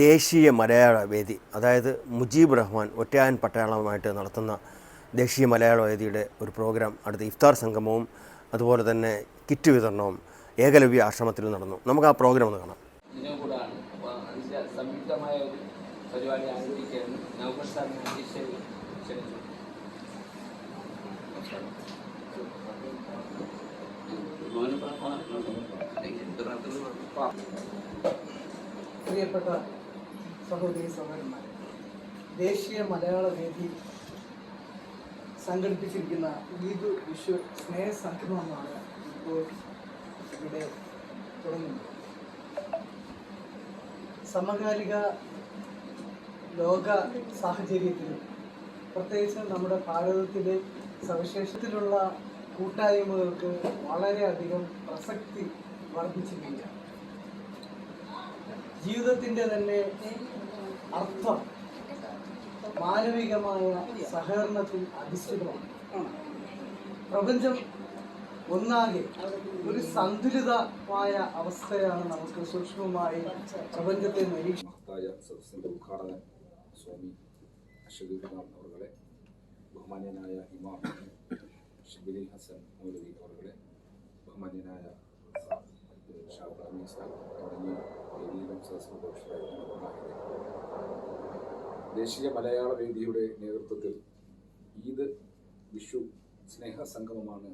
ദേശീയ മലയാള വേദി അതായത് മുജീബ് റഹ്മാൻ ഒറ്റയാൻ പട്ടാളവുമായിട്ട് നടത്തുന്ന ദേശീയ മലയാള വേദിയുടെ ഒരു പ്രോഗ്രാം അടുത്ത ഇഫ്താർ സംഗമവും അതുപോലെ തന്നെ കിറ്റ് വിതരണവും ഏകലവ്യ ആശ്രമത്തിൽ നടന്നു. നമുക്ക് ആ പ്രോഗ്രാം ഒന്ന് കാണാം. സംയുക്തമായ ഒരു പരിപാടി ആരംഭിക്കുകയാണ്. നവംബർ സാറിനെ അധ്യക്ഷയിൽ ക്ഷണിച്ചു. പ്രിയപ്പെട്ട സഹോദരി സഹോദരന്മാരെ ദേശീയ മലയാള വേദി സംഘടിപ്പിച്ചിരിക്കുന്ന ഈദ് വിശ്വ സ്നേഹ സംഗമമാണ് ഇപ്പോൾ ഇവിടെ തുടങ്ങുന്നത്. സമകാലിക ലോക സാഹചര്യത്തിലും പ്രത്യേകിച്ച് നമ്മുടെ ഭാരതത്തിലെ സവിശേഷത്തിലുള്ള കൂട്ടായ്മകൾക്ക് വളരെയധികം പ്രസക്തി വർദ്ധിച്ചിരിക്കുകയാണ്. ജീവിതത്തിന്റെ തന്നെ അർത്ഥം മാനവികമായ സഹകരണത്തിൽ അധിഷ്ഠിതമാണ് പ്രപഞ്ചം ഒന്നാകെ ഒരു സന്തുലിതമായ അവസ്ഥയാണ് നമുക്ക് സൂക്ഷ്മമായി പ്രപഞ്ചത്തെ നിരീക്ഷിക്കുന്നത് മഹത്തായ സദസ്സിന്റെ ഉദ്ഘാടകൻ സ്വാമി അവരുടെ ബഹുമാന്യനായ ഇമാം ഹസൻ മൗലവി അവരുടെ ബഹുമാന്യനായ ഷാബ് അമീൻ സാഹിബ് തുടങ്ങിയ പ്രൊഫഷണലായിട്ടുള്ള ദേശീയ മലയാള വേദിയുടെ നേതൃത്വത്തിൽ ഈദ് വിഷു സ്നേഹ സംഗമമാണ്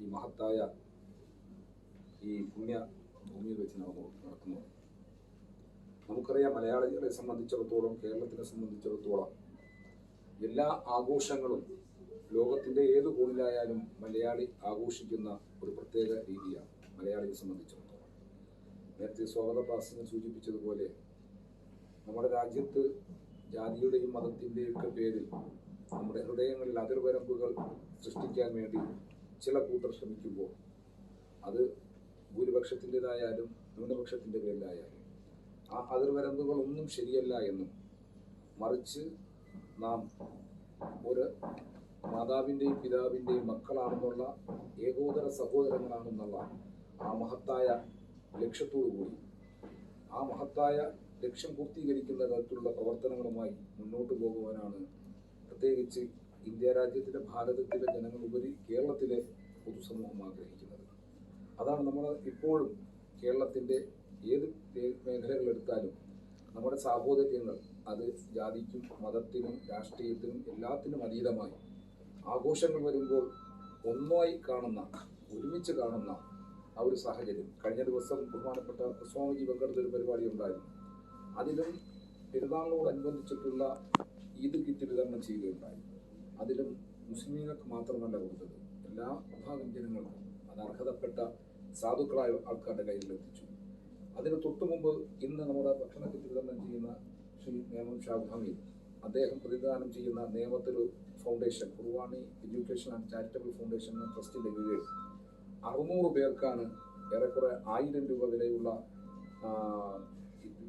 ഈ മഹത്തായ ഈ പുണ്യ ഭൂമിയിൽ വെച്ച് നടത്തുന്നത്. നമുക്കറിയാം മലയാളികളെ സംബന്ധിച്ചിടത്തോളം കേരളത്തിനെ സംബന്ധിച്ചിടത്തോളം എല്ലാ ആഘോഷങ്ങളും ലോകത്തിന്റെ ഏത് കോണിലായാലും മലയാളി ആഘോഷിക്കുന്ന ഒരു പ്രത്യേക രീതിയാണ് മലയാളിയെ സംബന്ധിച്ചിടത്തോളം. നേരത്തെ സ്വാഗത ക്ലാസ്സിനെ സൂചിപ്പിച്ചതുപോലെ നമ്മുടെ രാജ്യത്ത് ജാതിയുടെയും മതത്തിന്റെയും ഒക്കെ പേരിൽ നമ്മുടെ ഹൃദയങ്ങളിൽ അതിർവരമ്പുകൾ സൃഷ്ടിക്കാൻ വേണ്ടി ചില കൂട്ടർ ശ്രമിക്കുമ്പോൾ അത് ഭൂരിപക്ഷത്തിന്റെതായാലും ന്യൂനപക്ഷത്തിന്റെ പേരിലായാലും ആ അതിർവരമ്പുകളൊന്നും ശരിയല്ല എന്നും മറിച്ച് നാം ഒരു മാതാവിന്റെയും പിതാവിന്റെയും മക്കളാണെന്നുള്ള ഏകോദര സഹോദരങ്ങളാണെന്നുള്ള ആ മഹത്തായ ലക്ഷ്യത്തോടു കൂടി ആ മഹത്തായ ലക്ഷ്യം പൂർത്തീകരിക്കുന്ന തരത്തിലുള്ള പ്രവർത്തനങ്ങളുമായി മുന്നോട്ട് പോകുവാനാണ് പ്രത്യേകിച്ച് ഇന്ത്യ രാജ്യത്തിലെ ഭാരതത്തിലെ ജനങ്ങളുപരി കേരളത്തിലെ പൊതുസമൂഹം ആഗ്രഹിക്കുന്നത്. അതാണ് നമ്മൾ ഇപ്പോഴും കേരളത്തിന്റെ ഏത് മേഖലകളെടുത്താലും നമ്മുടെ സാഹോദര്യങ്ങൾ അത് ജാതിക്കും മതത്തിനും രാഷ്ട്രീയത്തിനും എല്ലാത്തിനും അതീതമായി ആഘോഷങ്ങൾ വരുമ്പോൾ ഒന്നായി കാണുന്ന ഒരുമിച്ച് കാണുന്ന ആ ഒരു സാഹചര്യം. കഴിഞ്ഞ ദിവസം ബഹുമാനപ്പെട്ട സ്വാമിജി പങ്കെടുത്ത ഒരു പരിപാടി ഉണ്ടായിരുന്നു. അതിലും പെരുന്നാളിനോടനുബന്ധിച്ചിട്ടുള്ള ഈദ് കിറ്റ് വിതരണം ചെയ്യുകയുണ്ടായി. അതിലും മുസ്ലിങ്ങൾക്ക് മാത്രമല്ല കൊടുത്തത്. എല്ലാ വിഭാഗം ജനങ്ങൾക്കും അത് അർഹതപ്പെട്ട സാധുക്കളായ ആൾക്കാരുടെ കയ്യിൽ എത്തിച്ചു അതിന് തൊട്ടു മുമ്പ് ഇന്ന് നമ്മുടെ ഭക്ഷണ കിറ്റ് വിതരണം ചെയ്യുന്ന ശ്രീ നേമം ഷാബ് ഹമീദ് അദ്ദേഹം പ്രതിദാനം ചെയ്യുന്ന നേമത്തൊരു foundation Kurvani education and charitable foundation ട്രസ്റ്റിന്റെ കീഴിൽ അറുന്നൂറ് പേർക്കാണ് ഏറെക്കുറെ ആയിരം രൂപ വിലയുള്ള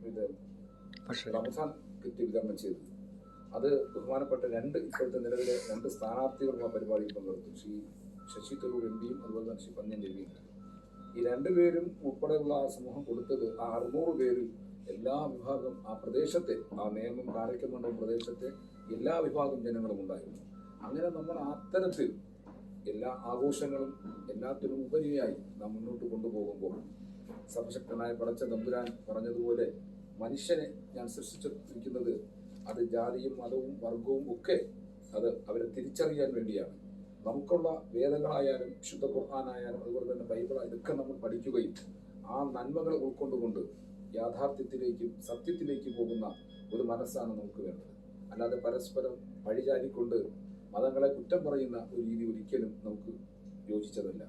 ഇത് റംസാൻ കിറ്റ് വിതരണം ചെയ്തത് അത് ബഹുമാനപ്പെട്ട രണ്ട് ഇപ്പോഴത്തെ നിലവിലെ രണ്ട് സ്ഥാനാർത്ഥികളുള്ള പരിപാടിയിൽ പങ്കെടുത്തു. ശ്രീ ശശി തരൂർ എം പിയും അതുപോലെ തന്നെ ശ്രീ പന്ന്യൻ രവിയും ഈ രണ്ടുപേരും ഉൾപ്പെടെയുള്ള ആ സമൂഹം കൊടുത്തത് ആ അറുന്നൂറ് പേരിൽ എല്ലാ വിഭാഗം ആ പ്രദേശത്തെ ആ നിയമം കാരക്കമണ്ഡലം പ്രദേശത്തെ എല്ലാ വിഭാഗം ജനങ്ങളും ഉണ്ടായിരുന്നു. അങ്ങനെ നമ്മൾ അത്തരത്തിൽ എല്ലാ ആഘോഷങ്ങളും എല്ലാത്തിനും ഉപരിയായി നാം മുന്നോട്ട് കൊണ്ടുപോകുമ്പോൾ സർവശക്തനായ പടച്ച തമ്പുരാൻ പറഞ്ഞതുപോലെ മനുഷ്യനെ ഞാൻ സൃഷ്ടിച്ചിരിക്കുന്നത് അത് ജാതിയും മതവും വർഗവും ഒക്കെ അത് അവരെ തിരിച്ചറിയാൻ വേണ്ടിയാണ്. നമുക്കുള്ള വേദങ്ങളായാലും ശുദ്ധ ഖുർഹാനായാലും അതുപോലെ തന്നെ ബൈബിളായാലും ഇതൊക്കെ നമ്മൾ പഠിക്കുകയും ആ നന്മകൾ ഉൾക്കൊണ്ടുകൊണ്ട് യാഥാർത്ഥ്യത്തിലേക്കും സത്യത്തിലേക്കും പോകുന്ന ഒരു മനസ്സാണ് നമുക്ക് വേണ്ടത്. അല്ലാതെ പരസ്പരം വഴിചാരിക്കൊണ്ട് മതങ്ങളെ കുറ്റം പറയുന്ന ഒരു രീതി ഒരിക്കലും നമുക്ക് യോജിച്ചതല്ല.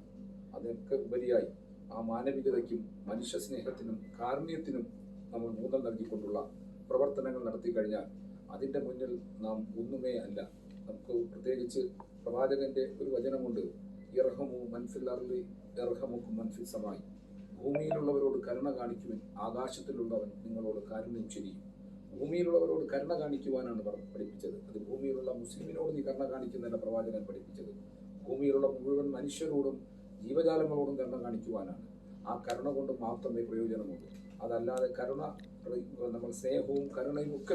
അതിനൊക്കെ ഉപരിയായി ആ മാനവികതയ്ക്കും മനുഷ്യ സ്നേഹത്തിനും കാരുണ്യത്തിനും നമ്മൾ ഊന്നൽ നൽകിക്കൊണ്ടുള്ള പ്രവർത്തനങ്ങൾ നടത്തി കഴിഞ്ഞാൽ അതിന്റെ മുന്നിൽ നാം ഒന്നുമേ അല്ല. നമുക്ക് പ്രത്യേകിച്ച് പ്രവാചകന്റെ ഒരു വചനമുണ്ട് ഇറഹമു ഇർഹമുക്കും മൻഫിൽ സമായി. ഭൂമിയിലുള്ളവരോട് കരുണ കാണിക്കുവാൻ ആകാശത്തിലുള്ളവൻ നിങ്ങളോട് കാരുണ്യം ചെയ്യും ഭൂമിയിലുള്ളവരോട് കരുണ കാണിക്കുവാനാണ് പഠിപ്പിച്ചത്. അത് ഭൂമിയിലുള്ള മുസ്ലിമിനോട് നീ കരുണ കാണിക്കുന്നതല്ല പ്രവാചകൻ പഠിപ്പിച്ചത്. ഭൂമിയിലുള്ള മുഴുവൻ മനുഷ്യരോടും ജീവജാലങ്ങളോടും കരുണ കാണിക്കുവാനാണ്. ആ കരുണ കൊണ്ട് മാത്രമേ പ്രയോജനമുള്ളൂ. അതല്ലാതെ കരുണ നമ്മൾ സ്നേഹവും കരുണയും ഒക്കെ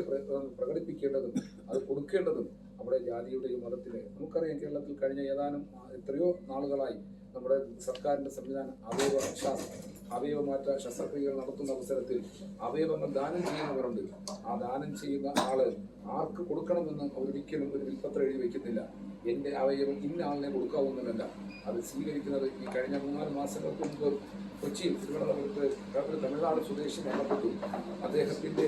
പ്രകടിപ്പിക്കേണ്ടതും അത് കൊടുക്കേണ്ടതും നമ്മുടെ ജാതിയുടെയും മതത്തിലെ നമുക്കറിയാം കേരളത്തിൽ കഴിഞ്ഞ ഏതാനും എത്രയോ നാളുകളായി നമ്മുടെ സർക്കാരിന്റെ സംവിധാനം അവയവ അവയവമാറ്റ ശസ്ത്രക്രിയകൾ നടത്തുന്ന അവസരത്തിൽ അവയവങ്ങൾ ദാനം ചെയ്യുന്നവരുണ്ട്. ആ ദാനം ചെയ്യുന്ന ആൾ ആർക്ക് കൊടുക്കണമെന്ന് അവരൊരിക്കലും ഒരു വിൽപ്പത്രം എഴുതി വെക്കുന്നില്ല. എന്റെ അവയവം ഇന്ന ആളിനെ കൊടുക്കാവുന്നതല്ല അത് സ്വീകരിക്കുന്നത് ഈ കഴിഞ്ഞ മൂന്നാൽ മാസങ്ങൾക്ക് മുമ്പ് കൊച്ചിയിൽ തിരുവനന്തപുരത്ത് ഒരു തമിഴ്നാട് സ്വദേശി മരണപ്പെട്ടു. അദ്ദേഹത്തിന്റെ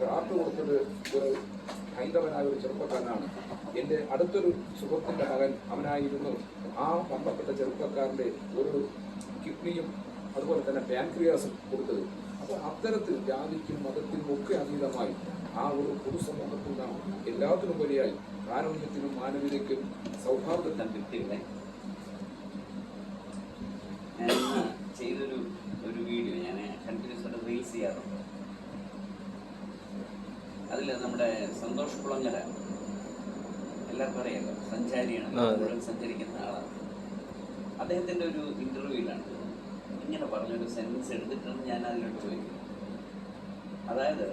ഹാർട്ട് കൊടുത്തത് ഒരു ഹൈന്ദവനായ ഒരു ചെറുപ്പക്കാരനാണ്. എന്റെ അടുത്തൊരു സുഹൃത്തിന്റെ മകൻ അവനായിരുന്നു. ആ മരണപ്പെട്ട ചെറുപ്പക്കാരന്റെ ഒരു കിഡ്നിയും അതുപോലെ തന്നെ പാൻക്രിയാസും കൊടുത്തത്. അപ്പോൾ അത്തരത്തിൽ ജാതിക്കും മതത്തിനും ഒക്കെ അതീതമായി ആ ഒരു പൊതുസമൂഹത്തിൽ നാം എല്ലാത്തിനും ഉപരിയായി കാരുണ്യത്തിനും മാനവികതയ്ക്കും സൗഹാർദ്ദത്തിനും സംതൃപ്തികളെ ഞാൻ ഇന്ന് ചെയ്തൊരു ഒരു വീഡിയോ ഞാൻ കണ്ടിന്യൂസ് ആയിട്ട് റീൽസ് ചെയ്യാറുണ്ട് അതിൽ നമ്മുടെ സന്തോഷ് കുളങ്ങര എല്ലാവർക്കും അറിയാലോ സഞ്ചാരിയാണ് മുഴുവൻ സഞ്ചരിക്കുന്ന ആളാണ്. അദ്ദേഹത്തിന്റെ ഒരു ഇന്റർവ്യൂവിലാണ് ഇങ്ങനെ പറഞ്ഞൊരു സെന്റൻസ് എടുത്തിട്ടാണ് ഞാൻ അതിലോട്ട് ചോദിക്കുന്നത് അതായത്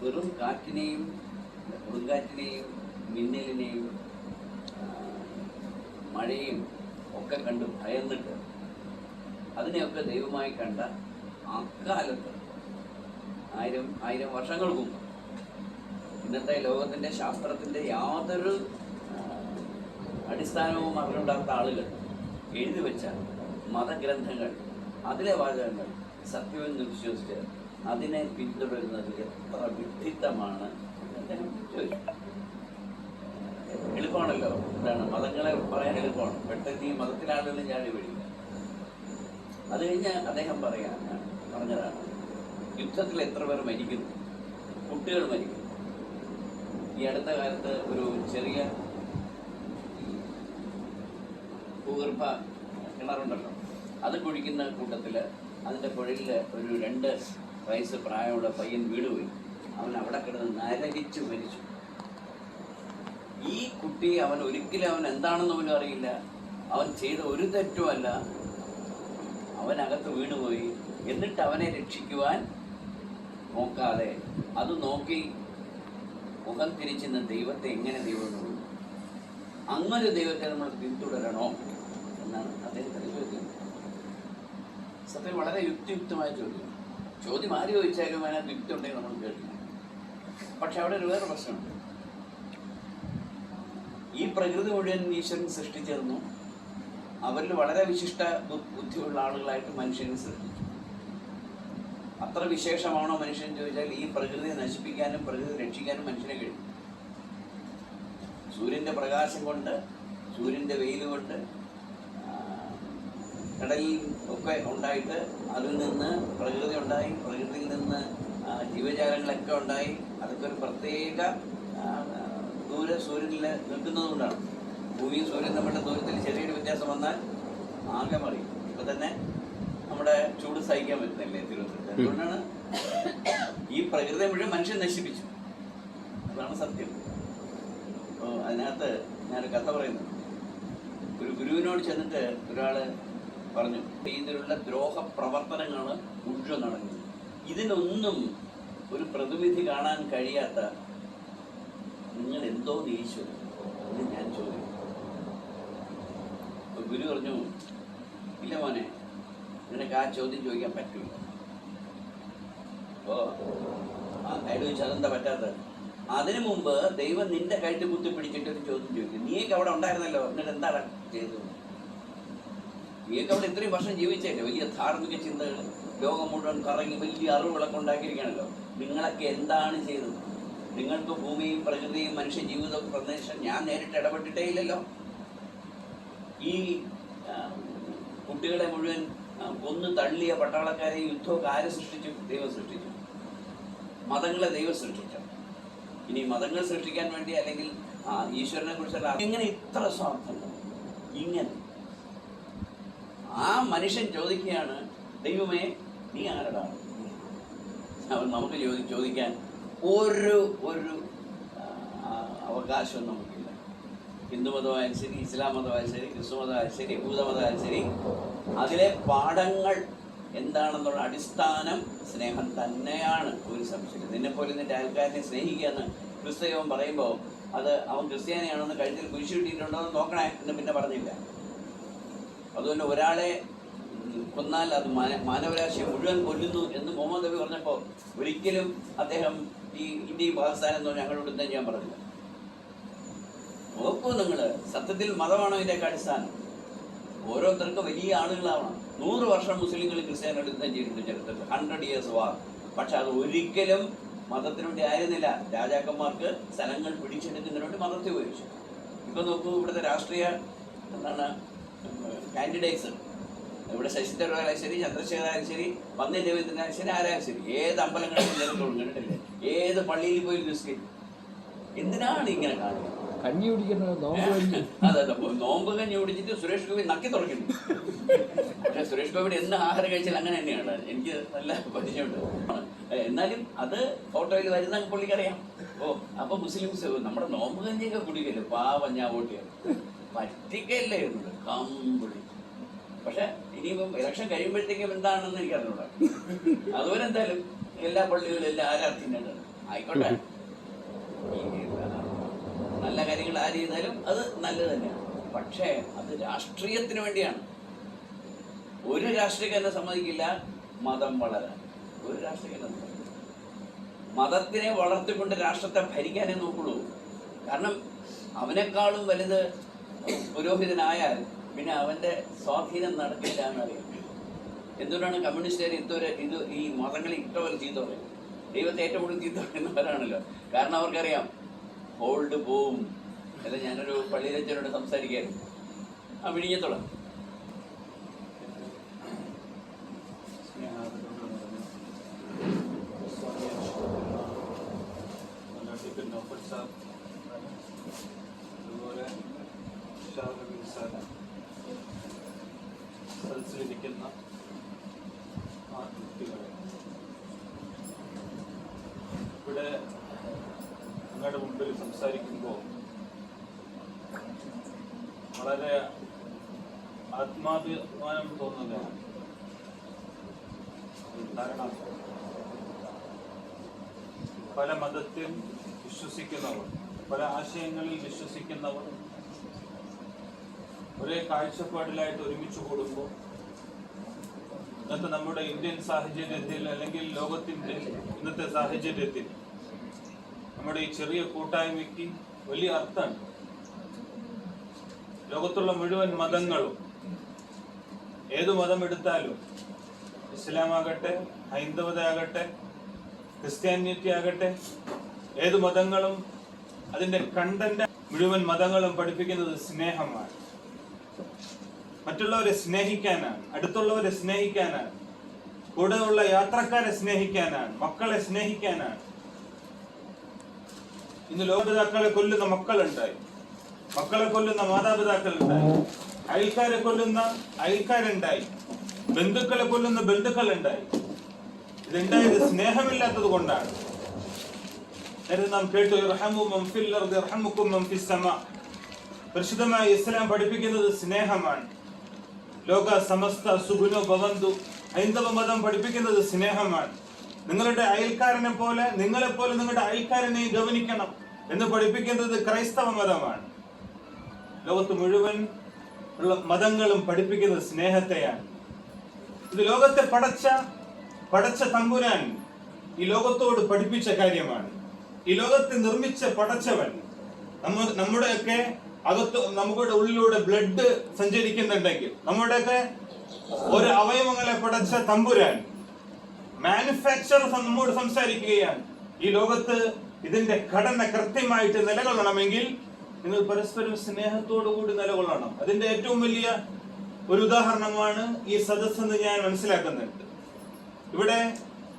വെറും കാറ്റിനെയും കൊടുങ്കാറ്റിനെയും മിന്നലിനെയും മഴയും ഒക്കെ കണ്ട് ഭയന്നിട്ട് അതിനെയൊക്കെ ദൈവമായി കണ്ട അക്കാലത്ത് ആയിരം ആയിരം വർഷങ്ങൾക്ക് മുമ്പ്. ഇന്നത്തെ ലോകത്തിന്റെ ശാസ്ത്രത്തിന്റെ യാതൊരു അടിസ്ഥാനവും അറിവുണ്ടാത്ത ആളുകൾ എഴുതി വെച്ച മതഗ്രന്ഥങ്ങൾ അതിലെ വാചകങ്ങൾ സത്യമെന്ന് വിശ്വസിച്ച് അതിനെ പിന്തുടരുന്നത് എത്ര വിഡിത്തമാണ് അദ്ദേഹം ചോദിച്ചു. എളുപ്പമാണല്ലോ. എന്താണ്? മതങ്ങളെ പറയാൻ എളുപ്പമാണ്. പെട്ടെന്ന് ഈ മതത്തിലാളുകളും ചാടി വീഴില്ല അത് കഴിഞ്ഞ് അദ്ദേഹം പറയാ പറഞ്ഞതാണ് യുദ്ധത്തിൽ എത്ര പേർ മരിക്കുന്നു? കുട്ടികൾ മരിക്കുന്നു. ഈ അടുത്ത കാലത്ത് ഒരു ചെറിയ ഭൂഗർഭ കിണറുണ്ടല്ലോ. അത് കുഴിക്കുന്ന കൂട്ടത്തിൽ അതിന്റെ കുഴലിൽ ഒരു രണ്ട് വയസ്സ് പ്രായമുള്ള പയ്യൻ വീട് പോയി. അവൻ അവിടെ കിടന്ന് നരകിച്ചു മരിച്ചു. ഈ കുട്ടി അവൻ ഒരിക്കലും അവൻ എന്താണെന്ന് പോലും അറിയില്ല. അവൻ ചെയ്ത ഒരു തെറ്റുമല്ല. അവനകത്ത് വീണുപോയി. എന്നിട്ട് അവനെ രക്ഷിക്കുവാൻ നോക്കാതെ അത് നോക്കി മുഖം തിരിച്ചെന്ന് ദൈവത്തെ എങ്ങനെ ദൈവം നോക്കും അങ്ങനെ ദൈവത്തെ നമ്മൾ പിന്തുടരണോ എന്നാണ് അദ്ദേഹത്തിന് ചോദ്യം. സത്യം വളരെ യുക്തിയുക്തമായ ചോദ്യം. ചോദ്യം ആര് ചോദിച്ചാലും അതിനകത്ത് യുക്തി ഉണ്ടെങ്കിൽ നമ്മൾ കേൾക്കണം പക്ഷെ അവിടെ ഒരു വേറെ പ്രശ്നമുണ്ട്. ഈ പ്രകൃതി മുഴുവൻ ഈശ്വരൻ സൃഷ്ടിച്ചിരുന്നു. അവരിൽ വളരെ വിശിഷ്ട ബുദ്ധിയുള്ള ആളുകളായിട്ട് മനുഷ്യനെ സൃഷ്ടിച്ചു. അത്ര വിശേഷമാണോ മനുഷ്യൻ ചോദിച്ചാൽ ഈ പ്രകൃതിയെ നശിപ്പിക്കാനും പ്രകൃതി രക്ഷിക്കാനും മനുഷ്യനെ കഴിയും. സൂര്യന്റെ പ്രകാശം കൊണ്ട് സൂര്യന്റെ വെയിൽ കൊണ്ട് കടലിൽ ഒക്കെ ഉണ്ടായിട്ട് അതിൽ നിന്ന് പ്രകൃതി ഉണ്ടായി പ്രകൃതിയിൽ നിന്ന് ജീവജാലങ്ങളൊക്കെ ഉണ്ടായി അതൊക്കെ ഒരു പ്രത്യേക ദൂര ദൂരെ സൂര്യനിൽ നിൽക്കുന്നതുകൊണ്ടാണ് ഭൂമിയും സൂര്യൻ തമ്മിലുള്ള ദൂരത്തിൽ ചെറിയൊരു വ്യത്യാസം വന്നാൽ ആകെ മറിയും. ഇപ്പൊ തന്നെ നമ്മുടെ ചൂട് സഹിക്കാൻ പറ്റുന്നില്ലേ തിരുവനന്തപുരത്ത്? അതുകൊണ്ടാണ് ഈ പ്രകൃതി മുഴുവൻ മനുഷ്യൻ നശിപ്പിച്ചു. അതാണ് സത്യം. അപ്പോൾ അതിനകത്ത് ഞാനൊരു കഥ പറയുന്നു. ഒരു ഗുരുവിനോട് ചെന്നിട്ട് ഒരാൾ പറഞ്ഞു ഇതിലുള്ള ദ്രോഹ പ്രവർത്തനങ്ങൾ മുഴുവൻ നടന്നു ഇതിനൊന്നും ഒരു പ്രതിവിധി കാണാൻ കഴിയാത്ത നിങ്ങൾ എന്തോ ഈശ്വരൻ എന്ന് ഞാൻ ചോദിക്കും ഗുരു പറഞ്ഞു ഇല്ല മോനെ നിനക്ക് ആ ചോദ്യം ചോദിക്കാൻ പറ്റില്ല ഓ അയാൾ ചോദിച്ചാൽ അതെന്താ പറ്റാത്തത്? അതിനു മുമ്പ് ദൈവം നിന്റെ കഴുത്ത് കുത്തി പിടിച്ചിട്ട് ഒരു ചോദ്യം ചോദിക്കും. നീയൊക്കെ അവിടെ ഉണ്ടായിരുന്നല്ലോ. എന്നിട്ട് എന്താണ് ചെയ്തത്? നീയൊക്കെ അവിടെ ഇത്രയും വർഷം ജീവിച്ചല്ലേ വലിയ ധാർമ്മിക ചിന്തകൾ ലോകം മുഴുവൻ കറങ്ങി വലിയ അറിവുകളൊക്കെ ഉണ്ടാക്കിയിരിക്കുകയാണല്ലോ. നിങ്ങളൊക്കെ എന്താണ് ചെയ്തത്? നിങ്ങൾക്ക് ഭൂമിയും പ്രകൃതിയും മനുഷ്യ ജീവിതവും പ്രദേശം ഞാൻ നേരിട്ട് ഇടപെട്ടിട്ടേ ഇല്ലല്ലോ. ഈ കുട്ടികളെ മുഴുവൻ കൊന്നു തള്ളിയ പട്ടാളക്കാരെ യുദ്ധമൊക്കെ ആര് സൃഷ്ടിച്ചു? ദൈവം സൃഷ്ടിച്ചു. മതങ്ങളെ ദൈവം സൃഷ്ടിച്ചു. ഇനി മതങ്ങൾ സൃഷ്ടിക്കാൻ വേണ്ടി അല്ലെങ്കിൽ ഈശ്വരനെ കുറിച്ചുള്ള എങ്ങനെ ഇത്ര സ്വാർത്ഥം? ഇങ്ങനെ. ആ മനുഷ്യൻ ചോദിക്കുകയാണ് ദൈവമേ നീ ആരടാണ് അവൻ നമുക്ക് ചോദി ചോദിക്കാൻ ഒരു ഒരു അവകാശവും നമുക്കില്ല ഹിന്ദു മതമായാലും ശരി ഇസ്ലാം മതമായാലും ശരി ക്രിസ്തു മതമായാലും ശരി ഭൂതമതമായാലും ശരി അതിലെ പാഠങ്ങൾ എന്താണെന്നുള്ള അടിസ്ഥാനം സ്നേഹം തന്നെയാണ് ഒരു സംശയം നിന്നെ പോലെ നിന്റെ അയൽക്കാരനെ സ്നേഹിക്കുക എന്ന് ക്രിസ്തവൻ പറയുമ്പോൾ അത് അവൻ ക്രിസ്ത്യാനിയാണെന്ന് കഴുത്തിൽ കുരിശു കിട്ടിയിട്ടുണ്ടോ എന്ന് നോക്കണേ എന്ന് പിന്നെ പറഞ്ഞില്ല. അതുകൊണ്ട് ഒരാളെ കൊന്നാൽ അത് മാനവരാശിയെ മുഴുവൻ കൊല്ലുന്നു എന്ന് മുഹമ്മദ് നബി പറഞ്ഞപ്പോൾ ഒരിക്കലും അദ്ദേഹം ഈ ഇന്ത്യയും പാകിസ്ഥാനെന്നോ ഞങ്ങളോട് എന്താ ഞാൻ പറഞ്ഞില്ല. നോക്കൂ നിങ്ങൾ സത്യത്തിൽ മതമാണോ ഇതിന്റെയൊക്കെ അടിസ്ഥാനം? ഓരോരുത്തർക്കും വലിയ ആളുകളാവണം. നൂറ് വർഷം മുസ്ലിങ്ങൾ ക്രിസ്ത്യാനികൾ യുദ്ധം ചെയ്തിട്ടുണ്ട് ചരിത്രത്തിൽ ഹൺഡ്രഡ് ഇയേഴ്സ് വാർ പക്ഷെ അത് ഒരിക്കലും മതത്തിനുവേണ്ടി ആയിരുന്നില്ല. രാജാക്കന്മാർക്ക് സ്ഥലങ്ങൾ പിടിച്ചെടുക്കുന്നതിന് വേണ്ടി മതത്തെ ഉപയോഗിച്ചു. ഇപ്പൊ നോക്കൂ ഇവിടുത്തെ രാഷ്ട്രീയ എന്താണ് കാൻഡിഡേറ്റ്സ് ഇവിടെ ശശി ശരി ചന്ദ്രശേഖരായാലും ശരി പന്നി രവീന്ദ്രനായാലും ശരി ആരായാലും ശരി. ഏത് അമ്പലങ്ങളിലും ഏത് പള്ളിയിൽ പോയി നിസ്കരിക്കും? എന്തിനാണ് ഇങ്ങനെ കാണുന്നത്? കഞ്ഞി കുടിക്കുന്നത് നോമ്പ് കഞ്ഞി നോമ്പ് കഞ്ഞി കുടിച്ചിട്ട് സുരേഷ് ഗോപി നക്കി തുടങ്ങുന്നു പക്ഷെ സുരേഷ് ഗോപിയുടെ എന്ത് ആഹാരം കഴിച്ചാൽ അങ്ങനെ തന്നെയാണ്. എനിക്ക് നല്ല പരിചയമുണ്ട്. എന്നാലും അത് ഫോട്ടോയിൽ വരുന്ന പുള്ളിക്കറിയാം. ഓ അപ്പൊ മുസ്ലിംസ് നമ്മുടെ നോമ്പ് കഞ്ഞിയൊക്കെ കുടിക്കല്ലേ? പാവം ഞാൻ വോട്ട് ചെയ്യാം. പറ്റിക്കല്ലേ കമ്പിളി. പക്ഷെ ഇനിയിപ്പം ഇലക്ഷൻ കഴിയുമ്പോഴത്തേക്കും എന്താണെന്ന് എനിക്ക് അറിഞ്ഞൂടാ അതുപോലെ എന്തായാലും എല്ലാ പള്ളികളും എല്ലാ ആരാധനയാണ് ആയിക്കോട്ടെ നല്ല കാര്യങ്ങൾ ആര് ചെയ്താലും അത് നല്ലത് തന്നെയാണ്. പക്ഷേ അത് രാഷ്ട്രീയത്തിന് വേണ്ടിയാണ്. ഒരു രാഷ്ട്രീയക്കാരനെ സമ്മതിക്കില്ല മതം വളരാൻ. ഒരു രാഷ്ട്രീയക്കാരനെ മതത്തിനെ വളർത്തിക്കൊണ്ട് രാഷ്ട്രത്തെ ഭരിക്കാനേ നോക്കുള്ളൂ. കാരണം അവനേക്കാളും വലുത് പുരോഹിതനായാൽ പിന്നെ അവന്റെ സ്വാധീനം നടക്കില്ല എന്നറിയാം. എന്തുകൊണ്ടാണ് കമ്മ്യൂണിസ്റ്റുകാർ ഇതുവരെ ഇത് ഈ മതങ്ങളെ ഇഷ്ടപോലെ ചീത്ത ദൈവത്തെ ഏറ്റവും കൂടുതൽ ചീത്ത കാരണം അവർക്കറിയാം ഹോൾഡ് ബോം അല്ല ഞാനൊരു പള്ളിയിലച്ചനോട് സംസാരിക്കായിരുന്നു. ആ വിഴിഞ്ഞത്തോളം അതുപോലെ സദസ്സിലിരിക്കുന്ന ആ കുട്ടികളെ ഇവിടെ നിങ്ങളുടെ മുമ്പിൽ സംസാരിക്കുമ്പോൾ വളരെ ആത്മാഭിമാനം തോന്നുകയാണ് കാരണം പല മതത്തിൽ വിശ്വസിക്കുന്നവർ പല ആശയങ്ങളിൽ വിശ്വസിക്കുന്നവർ ഒരേ കാഴ്ചപ്പാടിലായിട്ട് ഒരുമിച്ച് കൂടുമ്പോൾ ഇന്നത്തെ നമ്മുടെ ഇന്ത്യൻ സാഹചര്യത്തിൽ അല്ലെങ്കിൽ ലോകത്തിന്റെ ഇന്നത്തെ സാഹചര്യത്തിൽ നമ്മുടെ ഈ ചെറിയ കൂട്ടായ്മയ്ക്ക് വലിയ അർത്ഥമുണ്ട്. ലോകത്തുള്ള മുഴുവൻ മതങ്ങളും ഏതു മതം എടുത്താലും ഇസ്ലാമാകട്ടെ ഹൈന്ദവതയാകട്ടെ ക്രിസ്ത്യാനിറ്റി ആകട്ടെ ഏത് മതങ്ങളും അതിന്റെ കണ്ടന്റ് മുഴുവൻ മതങ്ങളും പഠിപ്പിക്കുന്നത് സ്നേഹമാണ്. മറ്റുള്ളവരെ സ്നേഹിക്കാനാണ് അടുത്തുള്ളവരെ സ്നേഹിക്കാനാണ് കൂടെയുള്ള യാത്രക്കാരെ സ്നേഹിക്കാനാണ് മക്കളെ സ്നേഹിക്കാനാണ്. ഇന്ന് ലോകപിതാക്കളെ കൊല്ലുന്ന മക്കളുണ്ടായി. മക്കളെ കൊല്ലുന്ന മാതാപിതാക്കളുണ്ടായി. അയൽക്കാരെ കൊല്ലുന്ന അയൽക്കാരുണ്ടായി. ബന്ധുക്കളെ കൊല്ലുന്ന ബന്ധുക്കളുണ്ടായി. ഇതുണ്ടായത് സ്നേഹമില്ലാത്തത് കൊണ്ടാണ്. നാം കേട്ടു പരിശുദ്ധമായ ഇസ്ലാം പഠിപ്പിക്കുന്നത് സ്നേഹമാണ്. ലോക സമസ്ത സുഗുനോ ഭവന്തു ഹൈന്ദവ മതം പഠിപ്പിക്കുന്നത് സ്നേഹമാണ്. നിങ്ങളുടെ അയൽക്കാരനെ പോലെ നിങ്ങളെ പോലെ നിങ്ങളുടെ അയൽക്കാരനെ ഗവനിക്കണം എന്ന് പഠിപ്പിക്കുന്നത് ക്രൈസ്തവ മതമാണ്. ലോകത്ത് മുഴുവൻ ഉള്ള മതങ്ങളും പഠിപ്പിക്കുന്നത് സ്നേഹത്തെയാണ്. ഇത് ലോകത്തെ പടച്ച പടച്ച തമ്പുരാൻ ഈ ലോകത്തോട് പഠിപ്പിച്ച കാര്യമാണ്. ഈ ലോകത്തെ നിർമ്മിച്ച പടച്ചവൻ നമ്മ നമ്മുടെയൊക്കെ അകത്ത് നമ്മുടെ ഉള്ളിലൂടെ ബ്ലഡ് സഞ്ചരിക്കുന്നുണ്ടെങ്കിൽ നമ്മുടെയൊക്കെ ഒരു അവയവങ്ങളെ പടച്ച തമ്പുരാൻ മാനുഫാക്ചർ നമ്മോട് സംസാരിക്കുകയാണ്. ഈ ലോകത്ത് ഇതിന്റെ ഘടന കൃത്യമായിട്ട് നിലകൊള്ളണമെങ്കിൽ നിങ്ങൾ പരസ്പരം സ്നേഹത്തോടു കൂടി നിലകൊള്ളണം. അതിന്റെ ഏറ്റവും വലിയ ഒരു ഉദാഹരണമാണ് ഈ സദസ്സ് എന്ന് ഞാൻ മനസ്സിലാക്കുന്നുണ്ട്. ഇവിടെ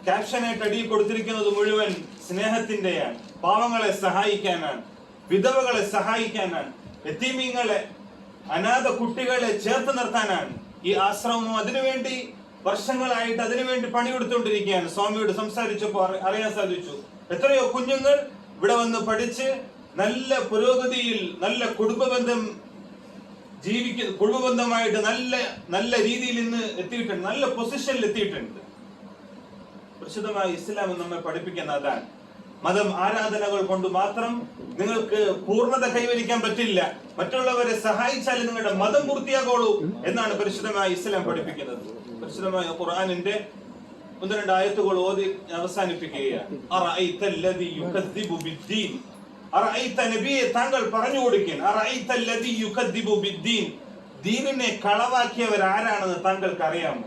ക്യാപ്ഷനായിട്ട് അടിയിൽ കൊടുത്തിരിക്കുന്നത് മുഴുവൻ സ്നേഹത്തിന്റെയാണ് പാവങ്ങളെ സഹായിക്കാനാണ്. വിധവകളെ സഹായിക്കാനാണ്. എത്തീമീങ്ങളെ അനാഥ കുട്ടികളെ ചേർത്ത് നിർത്താനാണ്. ഈ ആശ്രമം അതിനുവേണ്ടി വർഷങ്ങളായിട്ട് അതിനുവേണ്ടി പണിയെടുത്തുകൊണ്ടിരിക്കുകയാണ്. സ്വാമിയോട് സംസാരിച്ചപ്പോൾ അറി- അറിയാൻ സാധിച്ചു. എത്രയോ കുഞ്ഞുങ്ങൾ ഇവിടെ വന്ന് പഠിച്ച് നല്ല പുരോഗതിയിൽ നല്ല കുടുംബബന്ധം ജീവിക്കുന്ന കുടുംബബന്ധമായിട്ട് നല്ല നല്ല രീതിയിൽ ഇന്ന് എത്തിയിട്ടുണ്ട്. നല്ല പൊസിഷനിൽ എത്തിയിട്ടുണ്ട്. പരിശുദ്ധമായ ഇസ്ലാം നമ്മെ പഠിപ്പിക്കുന്ന അതാണ് മതം ആരാധനകൾ കൊണ്ട് മാത്രം നിങ്ങൾക്ക് പൂർണത കൈവരിക്കാൻ പറ്റില്ല. മറ്റുള്ളവരെ സഹായിച്ചാൽ നിങ്ങളുടെ മതം പൂർത്തിയാകുള്ളൂ എന്നാണ് പരിശുദ്ധമായ ഇസ്ലാം പഠിപ്പിക്കുന്നത്. പരിശുദ്ധമായ ഖുർആനിന്റെ ഒന്ന് രണ്ട് ആയത്തുകൾ ഓതി അവസാനിപ്പിക്കുകയാണ്. പറഞ്ഞു കൊടുക്കൻ. ദീനിനെ കളവാക്കിയവർ ആരാണെന്ന് താങ്കൾക്ക് അറിയാമോ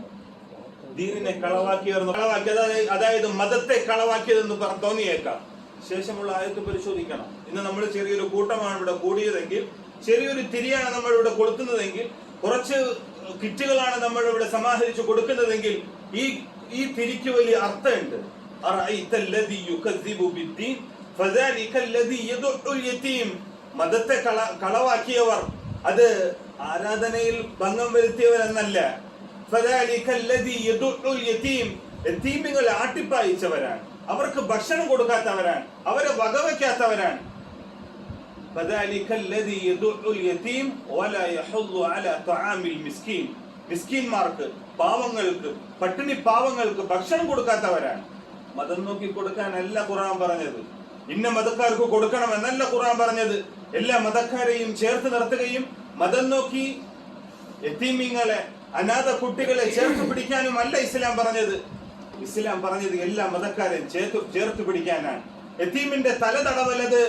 ദീനിനെ കളവാക്കിയവർ എന്ന് കളവാക്കിയത് അതായത് മതത്തെ കളവാക്കിയതെന്ന് തോന്നിയേക്കാം. ശേഷമുള്ള ആയത്ത് പരിശോധിക്കണം. ഇന്ന് നമ്മൾ ചെറിയൊരു കൂട്ടമാണ് ഇവിടെ കൂടിയതെങ്കിൽ ചെറിയൊരു തിരിയാണ് നമ്മൾ ഇവിടെ കൊടുക്കുന്നതെങ്കിൽ കുറച്ച് കിറ്റുകളാണ് നമ്മൾ ഇവിടെ സമാഹരിച്ചു കൊടുക്കുന്നതെങ്കിൽ ഈ ഈ തിരിക്ക് വലിയ അർത്ഥമുണ്ട്. മതത്തെ കള കളവാക്കിയവർ അത് ആരാധനയിൽ ഭംഗം വരുത്തിയവരെന്നല്ല. എത്തീമിങ്ങളെ ആട്ടിപ്പായിച്ചവരാണ്. അവർക്ക് ഭക്ഷണം കൊടുക്കാത്തവരാണ്. അവരെ വകവയ്ക്കാത്തവരാണ്. മിസ്കീന്മാർക്ക് പാവങ്ങൾക്ക് പട്ടിണി പാവങ്ങൾക്ക് ഭക്ഷണം കൊടുക്കാത്തവരാണ്. മതം നോക്കി കൊടുക്കാനല്ല ഖുറാൻ പറഞ്ഞത്. ഇന്ന മതക്കാർക്ക് കൊടുക്കണമെന്നല്ല ഖുറാൻ പറഞ്ഞത്. എല്ലാ മതക്കാരെയും ചേർത്ത് നിർത്തുകയും മതം നോക്കി എത്തീമിങ്ങളെ അനാഥ കുട്ടികളെ ചേർത്ത് പിടിക്കാനും അല്ല ഇസ്ലാം പറഞ്ഞത്. ഇസ്ലാം പറഞ്ഞത് എല്ലാ മതക്കാരെയും ചേർത്ത് ചേർത്ത് പിടിക്കാനാണ്. എത്തീമിന്റെ തല തടവലത്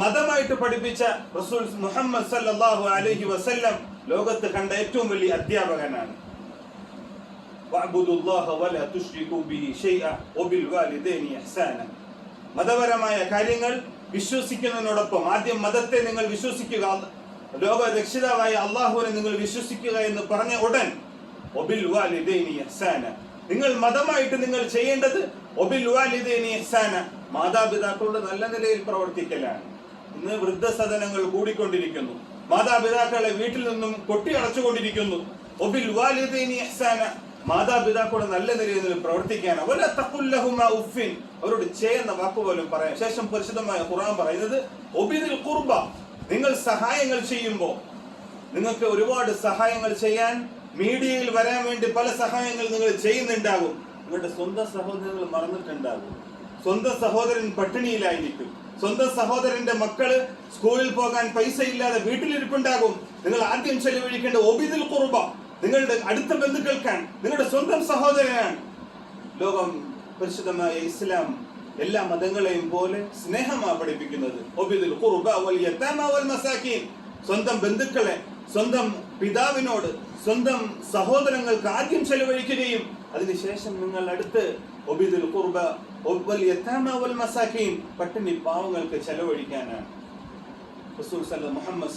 മതമായിട്ട് പഠിപ്പിച്ച റസൂൽ മുഹമ്മദ് സല്ലാഹു അലഹി വസല്ലം ലോകത്ത് കണ്ട ഏറ്റവും വലിയ അധ്യാപകനാണ്. മതപരമായ കാര്യങ്ങൾ വിശ്വസിക്കുന്നതിനോടൊപ്പം ആദ്യം മതത്തെ നിങ്ങൾ വിശ്വസിക്കുക ലോക രക്ഷിതാവായ അള്ളാഹുവിനെ നിങ്ങൾ വിശ്വസിക്കുക എന്ന് പറഞ്ഞ ഉടൻ ഒബിൽ നിങ്ങൾ മതമായിട്ട് നിങ്ങൾ ചെയ്യേണ്ടത് ഒബിൽ മാതാപിതാക്കളുടെ നല്ല നിലയിൽ പ്രവർത്തിക്കലാണ്. ഇന്ന് വൃദ്ധസദനങ്ങൾ കൂടിക്കൊണ്ടിരിക്കുന്നു. മാതാപിതാക്കളെ വീട്ടിൽ നിന്നും കൊട്ടി അടച്ചുകൊണ്ടിരിക്കുന്നു. ഒബിൽ മാതാപിതാക്കളുടെ നല്ല നിലയിൽ നിന്നും പ്രവർത്തിക്കാനാണ് വല ഉഫിൻ അവരോട് ചെയ്യുന്ന വാക്കുപോലും പറയാം. ശേഷം പരിശുദ്ധമായ ഖുർആൻ പറയുന്നത് ഒബിദിൽ ഖുർബ. നിങ്ങൾ സഹായങ്ങൾ ചെയ്യുമ്പോൾ നിങ്ങൾക്ക് ഒരുപാട് സഹായങ്ങൾ ചെയ്യാൻ മീഡിയയിൽ വരാൻ വേണ്ടി പല സഹായങ്ങൾ നിങ്ങൾ ചെയ്യുന്നുണ്ടാകും. നിങ്ങളുടെ സ്വന്തം സഹോദരങ്ങൾ മറന്നിട്ടുണ്ടാകും. സ്വന്തം സഹോദരൻ പട്ടിണിയിലായിരിക്കും. സ്വന്തം സഹോദരന്റെ മക്കൾ സ്കൂളിൽ പോകാൻ പൈസ ഇല്ലാതെ വീട്ടിലിരിപ്പുണ്ടാകും. നിങ്ങൾ ആദ്യം ചെലവഴിക്കേണ്ട ഒബിദിൽ കുറുബ നിങ്ങളുടെ അടുത്ത ബന്ധുക്കൾക്കാണ്. നിങ്ങളുടെ സ്വന്തം സഹോദരനാണ്. ലോകം പരിശുദ്ധമായ ഇസ്ലാം എല്ലാ മതങ്ങളെയും പോലെ സ്നേഹമാണ് പഠിപ്പിക്കുന്നത്. സ്വന്തം ബന്ധുക്കളെ സ്വന്തം പിതാവിനോട് സ്വന്തം സഹോദരങ്ങൾക്ക് ആദ്യം ചെലവഴിക്കുകയും അതിനുശേഷം നിങ്ങൾ അടുത്ത് ഒബിദുൽ വൽ മസാക്കീൻ പട്ടിണി പാവങ്ങൾക്ക് ചെലവഴിക്കാനാണ്. മുഹമ്മദ്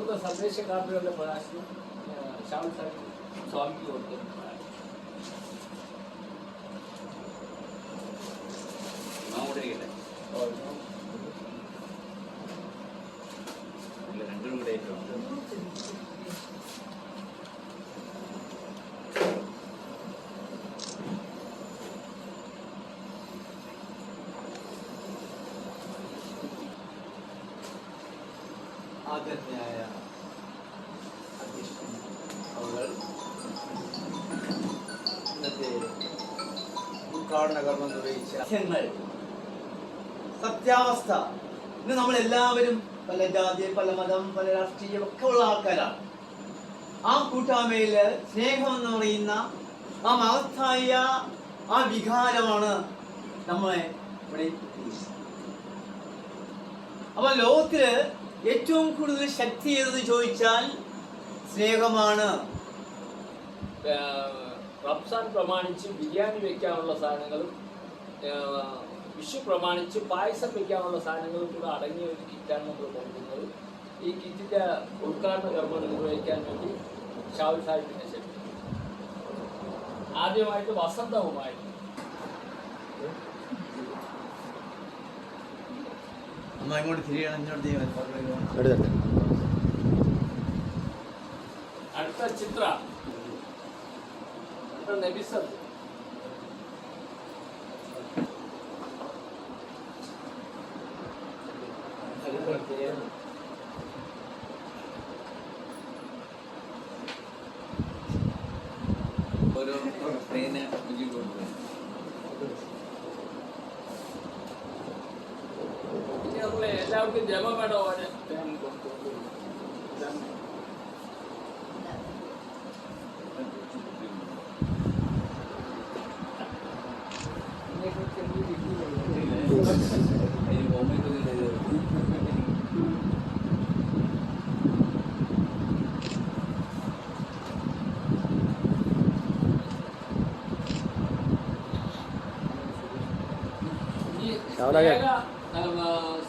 सदेश काफ़ी पड़ा शाम सर स्वामी की ओर ഉദ്ഘാടന കർമ്മം നിർവഹിച്ച സത്യാവസ്ഥ. ഇന്ന് നമ്മൾ എല്ലാവരും പല ജാതി പല മതം പല രാഷ്ട്രീയം ഒക്കെ ഉള്ള ആൾക്കാരാണ്. ആ കൂട്ടായ്മയിൽ സ്നേഹം എന്ന് പറയുന്ന ആ മഹത്തായ ആ വികാരമാണ് നമ്മളെ ഇവിടെ. അപ്പൊ ലോകത്തിൽ ഏറ്റവും കൂടുതൽ ശക്തി ഏതെന്ന് ചോദിച്ചാൽ സ്നേഹമാണ്. റംസാൻ പ്രമാണിച്ച് ബിരിയാണി വെക്കാനുള്ള സാധനങ്ങളും വിഷു പ്രമാണിച്ച് പായസം വെക്കാനുള്ള സാധനങ്ങളും കൂടെ അടങ്ങിയ ഒരു കിറ്റാണ് നമ്മൾ കൊടുക്കുന്നത് ഈ കിറ്റിന്റെ ഉദ്ഘാടന കർമ്മം നിർവഹിക്കാൻ വേണ്ടി ഷാവൽ സാഹിബിനെ ക്ഷണിച്ചു ആദ്യമായിട്ട് വസന്തവുമായി അമ്മ ഇങ്ങോട്ട് ഇങ്ങോട്ട് തിരിയണം. അടുത്ത ചിത്ര. Então, não é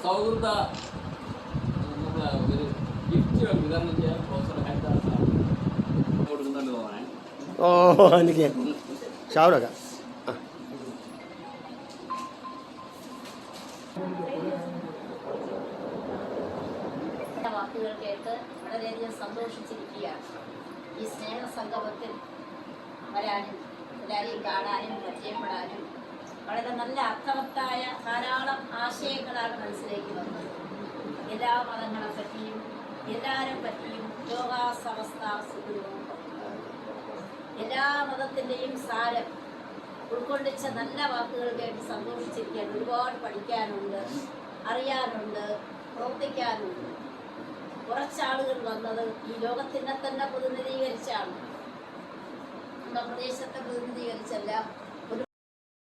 സൗഹൃദ ഒരു ഗിഫ്റ്റ് വിതരണം ചെയ്യാൻ പ്രൊഫസർ ഹരിദാസ് സാർ കൊടുക്കുന്നുണ്ട് തോന്നണേ ഓ എനിക്ക് ഷാവുലൊക്കെ വാക്കുകൾ കേട്ട് വളരെയധികം സന്തോഷിച്ചിരിക്കുകയാണ്. ഈ സ്നേഹ സംഗമത്തിൽ വരാനും എല്ലാവരെയും കാണാനും പരിചയപ്പെടാനും വളരെ നല്ല അർത്ഥവത്തായ ധാരാളം ആശയങ്ങളാണ് മനസ്സിലേക്ക് വന്നത് എല്ലാ മതങ്ങളെ പറ്റിയും എല്ലാവരെ പറ്റിയും യോഗാസവസ്ഥ എല്ലാ മതത്തിന്റെയും സാരം ഉൾക്കൊള്ളിച്ച നല്ല വാക്കുകൾ കേട്ട് സന്തോഷിച്ചിരിക്കാൻ ഒരുപാട് പഠിക്കാനുണ്ട് അറിയാനുണ്ട് പ്രവർത്തിക്കാനുണ്ട്. കുറച്ചാളുകൾ വന്നത് ഈ ലോകത്തിനെ തന്നെ പ്രതിനിധീകരിച്ചാണ്. നമ്മുടെ പ്രദേശത്തെ പ്രതിനിധീകരിച്ചല്ല